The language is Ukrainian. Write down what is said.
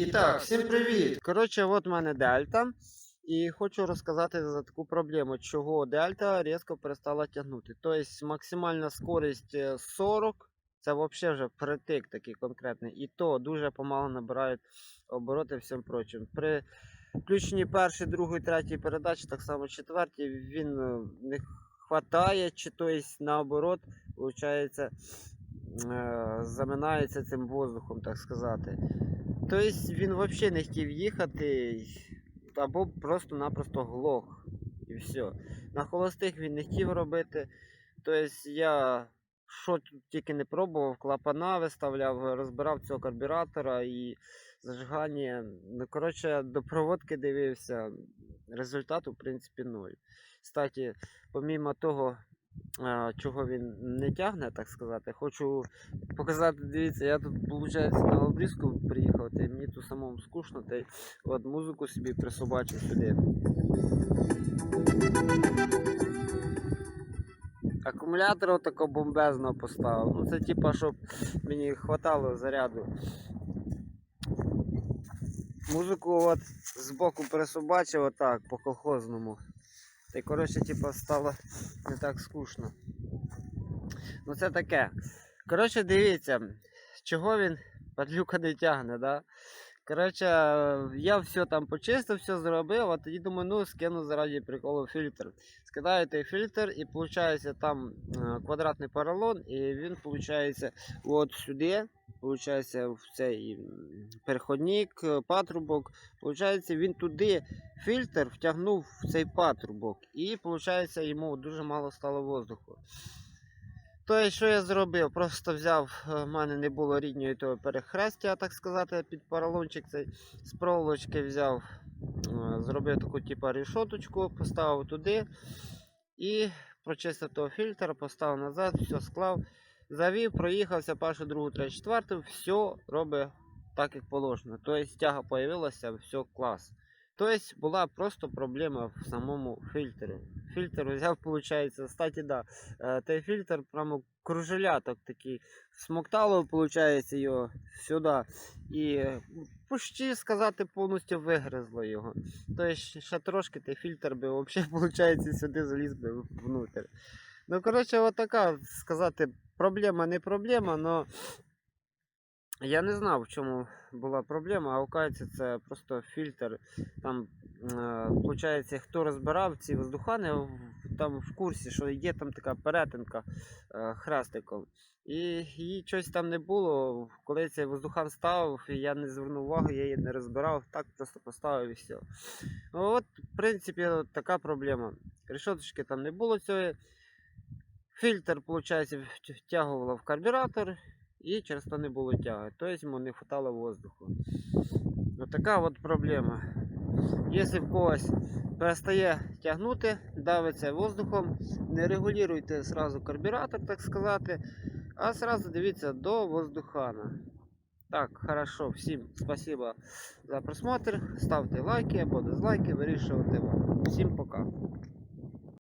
І так, всім привіт! Коротше, от в мене дельта. І хочу розказати за таку проблему, чого дельта різко перестала тягнути. Тобто максимальна скорість е, 40, це взагалі вже притик такий конкретний. І то дуже помало набирають обороти всім прочим. При включенні першої, другої, третьої передачі, так само четвертій, він е, не хватає, чи то наоборот, виходить, е, заминається цим воздухом, так сказати. Тобто він взагалі не хотів їхати, або просто-напросто глох. І все. На холостих він не хотів робити. Тобто я що тільки не пробував, клапана виставляв, розбирав цього карбюратора і зажигання. Ну, коротше, до проводки дивився. Результату, в принципі, ноль. Кстати, помімо того, чого він не тягне, так сказати, хочу показати, дивіться, я тут, виходить, на обрізку приїхав, й мені тут самому скучно, та й от музику собі присобачив сюди. Акумулятор отако бомбезно поставив. Ну це типа, щоб мені хватало заряду. Музику от збоку присобачив отак по колхозному. Та коротше, типа, стало не так скучно. Ну це таке. Коротше, дивіться, чого він падлюка не тягне, да? Коротше, я все там почистив, все зробив, а тоді думаю, ну скину заради приколу фільтр. Скидаю той фільтр і виходить там е, квадратний поролон, і він виходить от сюди, виходить в цей переходник, е, патрубок. Получається, він туди фільтр втягнув в цей патрубок, і виходить, йому дуже мало стало воздуху. То, що я зробив, просто взяв, е, в мене не було рідньої того перехрестя, так сказати, під поролончик цей з проволочки взяв, е, зробив таку типу рішоточку, поставив туди і прочистив того фільтр, поставив назад, все склав, завів, проїхався першу, другу, третю, четверту, все робить так, як положено. Тобто тяга з'явилася, все клас. Тобто була просто проблема в самому фільтрі. Фільтр взяв, виходить, кстати, да, е, той фільтр прямо кружеляток такий. Смоктало, виходить, його сюди. І почти сказати повністю вигризло його. Тобто ще трошки той фільтр би взагалі, виходить, сюди заліз би внутрь. Ну, коротше, от така, сказати, проблема не проблема, але я не знав, в чому була проблема, а оказується, це просто фільтр. Там, виходить, хто розбирав ці воздухани, там в курсі, що є там така перетинка хрестиком. І її щось там не було. Коли цей воздухан ставив, і я не звернув увагу, я її не розбирав, так просто поставив і все. От, в принципі, така проблема. Решоточки там не було цієї. Фільтр, виходить, втягувало в карбюратор і через то не було тяги. Тобто йому не вистачало воздуху. Ось така от проблема. Якщо в когось перестає тягнути, давиться воздухом, не регулюйте сразу карбюратор, так сказати, а сразу дивіться до воздухана. Так, хорошо, всім спасибо за просмотр. Ставте лайки або дизлайки, вирішувати вам. Всім пока.